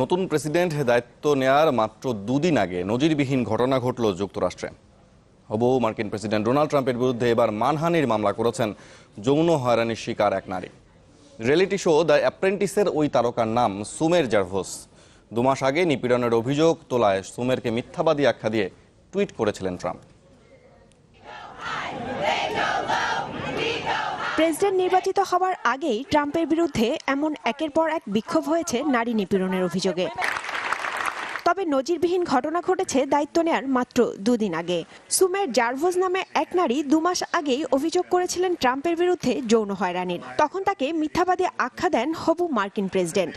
নতুন প্রেসিডেন্ট দায়িত্ব নেয়ার মাত্র দুদিন আগে নজিরবিহীন ঘটনা ঘটল যুক্তরাষ্ট্রে। হবু মার্কিন প্রেসিডেন্ট ডোনাল্ড ট্রাম্পের বিরুদ্ধে এবার মানহানির মামলা করেছেন যৌন হয়রানির শিকার এক নারী। রিয়েলিটি শো দ্য অ্যাপ্রেন্টিসের ওই তারকার নাম সুমের জার্ভোস। দুমাস আগে নিপীড়নের অভিযোগ তোলায় সুমেরকে মিথ্যাবাদী আখ্যা দিয়ে টুইট করেছিলেন ট্রাম্প। প্রেসিডেন্ট নির্বাচিত হওয়ার আগেই ট্রাম্পের বিরুদ্ধে এমন একের পর এক বিক্ষোভ হয়েছে নারী নিপীড়নের অভিযোগে। তবে নজিরবিহীন ঘটনা ঘটেছে দায়িত্ব নেয়ার মাত্র দুদিন আগে। সুমের জার্ভোজ নামে এক নারী দু মাস আগেই অভিযোগ করেছিলেন ট্রাম্পের বিরুদ্ধে যৌন হয়রানির। তখন তাকে মিথ্যাবাদী আখ্যা দেন হবু মার্কিন প্রেসিডেন্ট।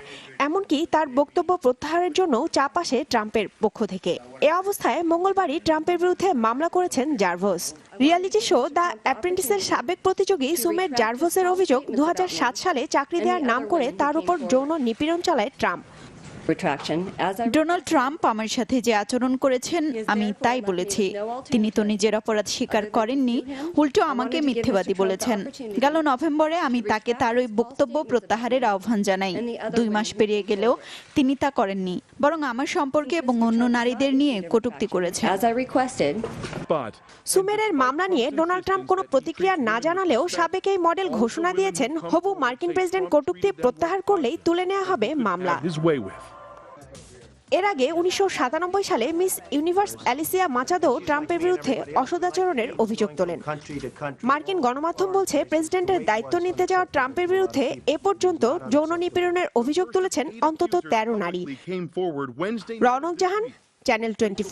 এমনকি তার বক্তব্য প্রত্যাহারের জন্য চাপ আসে ট্রাম্পের পক্ষ থেকে। এ অবস্থায় মঙ্গলবারই ট্রাম্পের বিরুদ্ধে মামলা করেছেন জার্ভোস রিয়ালিটি শো দ্য অ্যাপ্রেন্টিসের সাবেক প্রতিযোগী সুমের জার্ভোসের অভিযোগ দু হাজার সাত সালে চাকরি দেওয়ার নাম করে তার উপর যৌন নিপীড়ন চালায় ট্রাম্প। ডোনাল্ড ট্রাম্প আমার সাথে যে আচরণ করেছেন আমি তাই বলেছি। তিনি তো নিজের অপরাধ স্বীকার করেননি উল্টো আমাকে মিথ্যেবাদী বলেছেন। গেল নভেম্বরে আমি তাকে তার ওই বক্তব্য প্রত্যাহারের আহ্বান জানাই। দুই মাস পেরিয়ে গেলেও তিনি তা করেননি বরং আমার সম্পর্কে এবং অন্য নারীদের নিয়ে কটূক্তি করেছেন। সুমেরের মামলা নিয়ে ডোনাল্ড ট্রাম্প কোনো প্রতিক্রিয়া না জানালেও সাবেক এই মডেল ঘোষণা দিয়েছেন হবু মার্কিন প্রেসিডেন্ট কটূক্তি প্রত্যাহার করলেই তুলে নেওয়া হবে মামলা। his way with. এর আগে উনিশশো সাতানব্বই সালে মিস ইউনিভার্স অ্যালিসিয়া মাচাদো ট্রাম্পের বিরুদ্ধে অসদাচরণের অভিযোগ তোলেন মার্কিন গণমাধ্যম বলছে প্রেসিডেন্টের দায়িত্ব নিতে যাওয়া ট্রাম্পের বিরুদ্ধে এ পর্যন্ত যৌন নিপীড়নের অভিযোগ তুলেছেন অন্তত তেরো নারী. রনক জাহান, চ্যানেল টোয়েন্টি